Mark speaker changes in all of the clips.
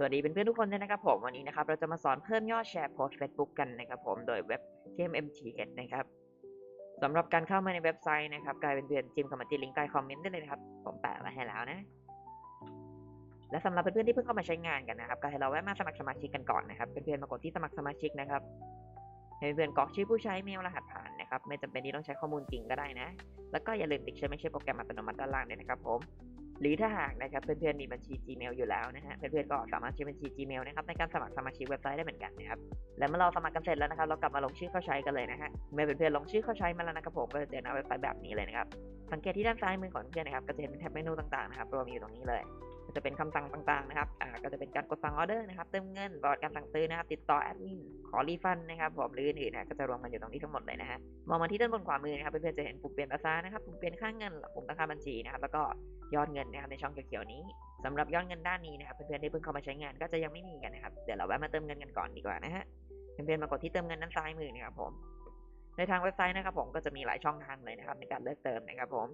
Speaker 1: สวัสดีเป็นเพื่อนทุกคนด้วยนะครับผมวันนี้นะครับเราจะมาสอนเพิ่มยอดแชร์โพสต์ Facebook กันนะครับผมโดยเว็บ KMMTH นะครับสำหรับการเข้ามาในเว็บไซต์นะครับกลายเป็นเพื่อนจิ้มเข้ามาที่ลิงก์ใต้คอมเมนต์ได้เลยนะครับผมแปะไว้ให้แล้วนะ และสำหรับเพื่อนๆที่เพิ่งเข้ามาใช้งานกันนะครับ ก็ให้เราแวะมาสมัครสมาชิกกันก่อนนะครับเพื่อนๆมากดที่สมัครสมาชิกนะครับให้เพื่อนๆกรอกชื่อผู้ใช้เมลรหัสผ่านนะครับไม่จำเป็นที่ต้องใช้ข้อมูลจริงก็ได้นะ แล้วก็อย่าลืมติ๊กใช้ไม่ใช่โปรแกรมอัตโนมัติด้านล่างด้วยนะครับผม หรือถ้าหากนะครับเพื่อนๆมีบัญชี Gmail อยู่แล้วนะฮะเพื่อนๆก็สามารถใช้บัญชี Gmail นะครับในการสมัครสมาชิกเว็บไซต์ได้เหมือนกันนะครับและเมื่อเราสมัครกันเสร็จแล้วนะครับเรากลับมาลงชื่อเข้าใช้กันเลยนะฮะเมื่อเพื่อนๆลงชื่อเข้าใช้มาแล้วนะครับผมก็จะเจอหน้าเว็บไซต์แบบนี้เลยนะครับสังเกตที่ด้านซ้ายมือของเพื่อนนะครับก็จะเห็นเป็นแท็บเมนูต่างๆนะครับรวมอยู่ตรงนี้เลย จะเป็นคำสั่งต่างๆนะครับอ่าก็จะเป็นการกดสั่งออเดอร์นะครับ เติมเงินบอร์ดการสั่งซื้อนะครับ ติดต่อแอดมิน ขอรีฟันนะครับผมหรืออื่นๆนะก็จะรวมกันอยู่ตรงนี้ทั้งหมดเลยนะฮะ มองมาที่ด้านบนขวามือนะครับ เพื่อนๆจะเห็นปุ่มเปลี่ยนภาษานะครับ ปุ่มเปลี่ยนค่าเงิน ปุ่มตั้งค่าบัญชีนะครับ แล้วก็ยอดเงินนะครับในช่องเขียวๆนี้สำหรับยอดเงินด้านนี้นะครับ เพื่อนๆที่เพิ่งเข้ามาใช้งานก็จะยังไม่มีกันนะครับ เดี๋ยวเราแวะมาเติมเงินกันก่อนดีกว่านะฮะ เพื่อนๆมากดที่เติมเงินด้านซ้ายมือนะครับผม ในทางเว็บไซต์นะครับผมก็จะมีหลายช่องทางเลยนะครับในการเลือกเติมนะครับผม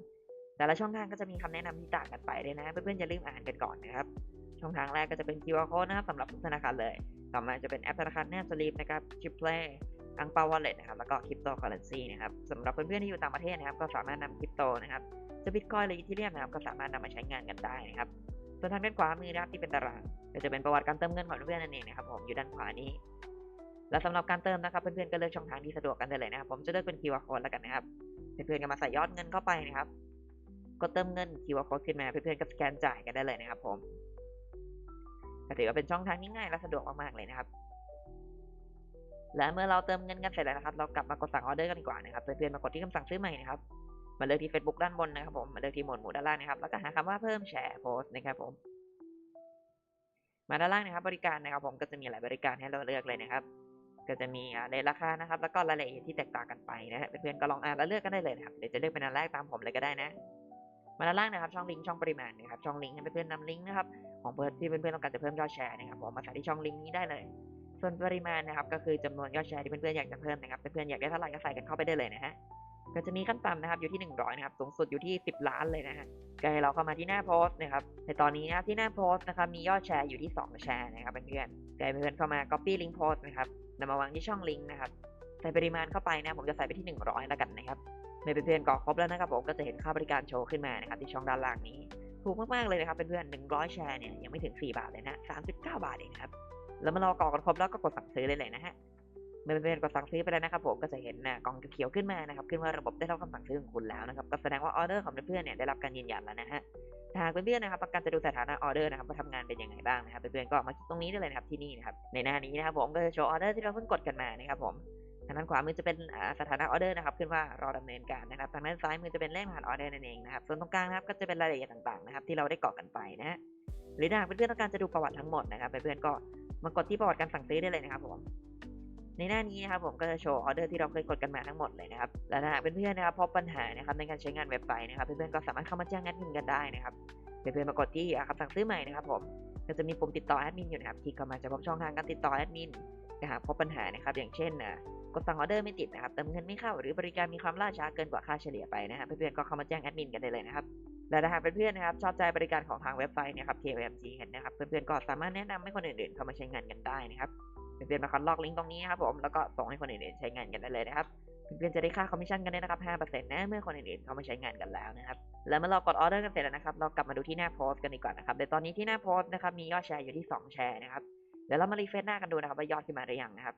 Speaker 1: แต่ละช่องทางก็จะมีคำแนะนำที่ต่างกันไปเลยนะเพื่อนๆอย่าลืมอ่านกันก่อนนะครับช่องทางแรกก็จะเป็น QR code นะครับสำหรับทุกธนาคารเลย ต่อมาจะเป็นแอปธนาคารแนบสลิปนะครับ Chip Play อังเปาวอลเล็ตนะครับแล้วก็คริปโตเคอเรนซีนะครับสำหรับเพื่อนๆที่อยู่ต่างประเทศนะครับก็สามารถนำคริปโตนะครับจะบิตคอยหรืออีทีเรียมนะครับก็สามารถนำมาใช้งานกันได้นะครับส่วนทางด้านขวามือนะครับที่เป็นตารางก็จะเป็นประวัติการเติมเงินของเพื่อนๆนั่นเองนะครับผมอยู่ด้านขวานี้ และสำหรับการเติมนะครับเพื่อนๆก็เลือกช่องทางที่สะดวกกันได้เลยนะครับผมจะเลือกเป็น QR code แล้วกันนะครับเพื่อนๆก็มาใส่ยอดเงินเข้าไปนะครับ กดเติมเงิน QR code ขึ้นมาเพื่อนๆก็สแกนจ่ายกันได้เลยนะครับผมถือว่าเป็นช่องทางที่ง่ายและสะดวกมากๆเลยนะครับ และเมื่อเราเติมเงินกันเสร็จแล้วนะครับ เรากลับมากดสั่งออเดอร์กันดีกว่านะครับเพื่อนๆมากดที่คำสั่งซื้อใหม่นะครับมาเลือกที่ Facebook ด้านบนนะครับผมมาเลือกที่หมวดหมู่ด้านล่างนะครับแล้วก็หาคำว่าเพิ่มแชร์โพสต์นะครับผมมาด้านล่างนะครับ บริการนะครับ ผมก็จะมีหลายบริการให้เราเลือกเลยนะครับ ก็จะมีในราคานะครับ แล้วก็รายละเอียดที่แตกต่างกันไปนะฮะเพื่อนๆก็ลองอ่านแล้วเลือกกันได้เลยนะครับเดี๋ยวจะเลือกเป็นอันแรกตามผมเลยก็ได้นะ มาด้านล่างนะครับช่องลิงก์ช่องปริมาณนะครับช่องลิงก์ให้เพื่อนๆนำลิงก์นะครับของเพื่อนที่เพื่อนๆต้องการจะเพิ่มยอดแชร์นะครับผมมาใส่ที่ช่องลิงก์นี้ได้เลย ส่วนปริมาณนะครับก็คือจำนวนยอดแชร์ที่เพื่อนๆอยากจะเพิ่มนะครับเพื่อนๆอยากได้เท่าไหร่ก็ใส่กันเข้าไปได้เลยนะฮะก็จะมีขั้นต่ำนะครับอยู่ที่ 100นะครับสูงสุดอยู่ที่ 10 ล้านเลยนะฮะก็ให้เราเข้ามาที่หน้าโพสต์นะครับในตอนนี้นะที่หน้าโพสต์นะครับมียอดแชร์อยู่ที่ 2 แชร์นะครับเพื่อนๆก็ให้เพื่อนๆเข้ามา copy link post นะครับนำมาวางที่ช่องลิงก์นะครับใส่ปริมาณเข้าไปนะผมจะใส่ไปที่ 100 แล้วกันนะครับ เมื่อเพื่อนๆกรอกครบแล้วนะครับผมก็จะเห็นค่าบริการโชว์ขึ้นมานะครับที่ช่องด้านล่างนี้ ถูกมากๆเลยนะครับเพื่อนๆ100 แชร์เนี่ยยังไม่ถึง 4 บาทเลยนะ39 บาทเองครับแล้วมื่อกรอกกันครบแล้วก็กดสั่งซื้อเลยเลยนะฮะเมื่อเพื่อนๆกดสั่งซื้อไปแล้วนะครับผมก็จะเห็นนะกล่องเขียวขึ้นมานะครับขึ้นว่าระบบได้รับคำสั่งซื้อของคุณแล้วนะครับก็แสดงว่าออเดอร์ของเพื่อนๆเนี่ยได้รับการยืนยันแล้วนะฮะหากเพื่อนๆนะครับประกันจะดูสถานะออเดอร์นะครับว่าทำงานเป็นยังไงบ้างนะครับเพื่อนๆก็มาคลิกตรงนี้ได้เลยนะครับที่นี่นะครับในหน้านี้นะครับผมก็จะโชว์ออเดอร์ที่เราเพิ่งกดกันมานะครับผม ทางด้านขวามือจะเป็นสถานะออเดอร์นะครับ ขึ้นว่ารอดำเนินการนะครับ ทางด้านซ้ายมือจะเป็นเลขรหัสออเดอร์นั่นเองนะครับ ส่วนตรงกลางนะครับก็จะเป็นรายละเอียดต่างๆนะครับที่เราได้กรอกกันไปนะฮะหรือถ้าหากเพื่อนๆต้องการจะดูประวัติทั้งหมดนะครับเพื่อนๆก็มากดที่ประวัติการสั่งซื้อได้เลยนะครับผมในหน้านี้นะครับผมก็จะโชว์ออเดอร์ที่เราเคยกดกันมาทั้งหมดเลยนะครับและถ้าหากเพื่อนๆนะครับพบปัญหานะครับในการใช้งานเว็บไซต์นะครับเพื่อนๆก็สามารถเข้ามาแจ้งแอดมินกันได้นะครับเพื่อนๆมากดที่คำสั่งซื้อใหม่นะครับผมก็จะมีปุ่มติดต่อแอดมินอยู่นะครับที่เข้ามาจะพบช่องทางการติดต่อแอดมินถ้าหากพบปัญหานะครับอย่างเช่นนะ กดสั่งออเดอร์ไม่ติดนะครับเติมเงินไม่เข้าหรือบริการมีความล่าช้าเกินกว่าค่าเฉลี่ยไปนะครับเพื่อนๆก็เข้ามาแจ้งแอดมินกันได้เลยนะครับและถ้าหากเพื่อนๆนะครับชอบใจบริการของทางเว็บไซต์เนี่ยครับ KMG เห็นนะครับเพื่อนๆก็สามารถแนะนำให้คนอื่นๆเข้ามาใช้งานกันได้นะครับเพื่อนๆมาคัดลอกลิงก์ตรงนี้ครับผมแล้วก็ส่งให้คนอื่นๆใช้งานกันได้เลยนะครับเพื่อนๆจะได้ค่าคอมมิชชั่นกันได้นะครับ5%นะเมื่อคนอื่นๆเข้ามาใช้งานกันแล้วนะครับแล้วเมื่อเรากดออเดอร์กันเสร็จแล้วนะครับเรากลับมาดูที่หน้าโพสต์กันดีกว่านะครับในตอนนี้ที่หน้าโพสต์นะครับมียอดแชร์อยู่ที่ 2 แชร์นะครับเดี๋ยวเรามารีเฟรชหน้ากันดูนะครับว่ายอดขึ้นมาหรือยังนะครับ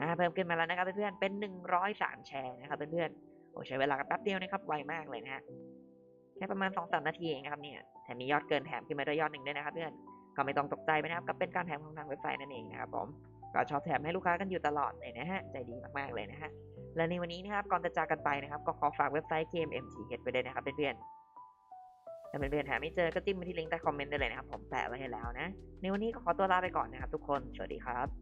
Speaker 1: อ่าเพิ่มขึ้นมาแล้วนะครับเพื่อนๆเป็น103แชร์นะครับเพื่อนๆโอ้ใช้เวลาแป๊บเดียวนะครับไวมากเลยนะฮะแค่ประมาณ2-3นาทีเองนะครับเนี่ยแถมมียอดเกินแถมขึ้นมาด้วยยอดหนึ่งด้วยนะครับเพื่อนก็ไม่ต้องตกใจไปนะครับก็เป็นการแถมของทางเว็บไซต์นั่นเองนะครับผมก็ชอบแถมให้ลูกค้ากันอยู่ตลอดเลยนะฮะใจดีมากๆเลยนะฮะและในวันนี้นะครับก่อนจะจากกันไปนะครับ ก็ขอฝากเว็บไซต์ KMMTH ไปเลยนะครับเพื่อนๆถ้าเพื่อนๆหาไม่เจอก็จิ้มมาที่ลิงก์ใต้คอมเมนต์ได้เลยนะครับผมแปะไว้ให้แล้วนะในวันนี้ก็ขอตัวลาไปก่อนนะครับทุกคนสวัสดีครับ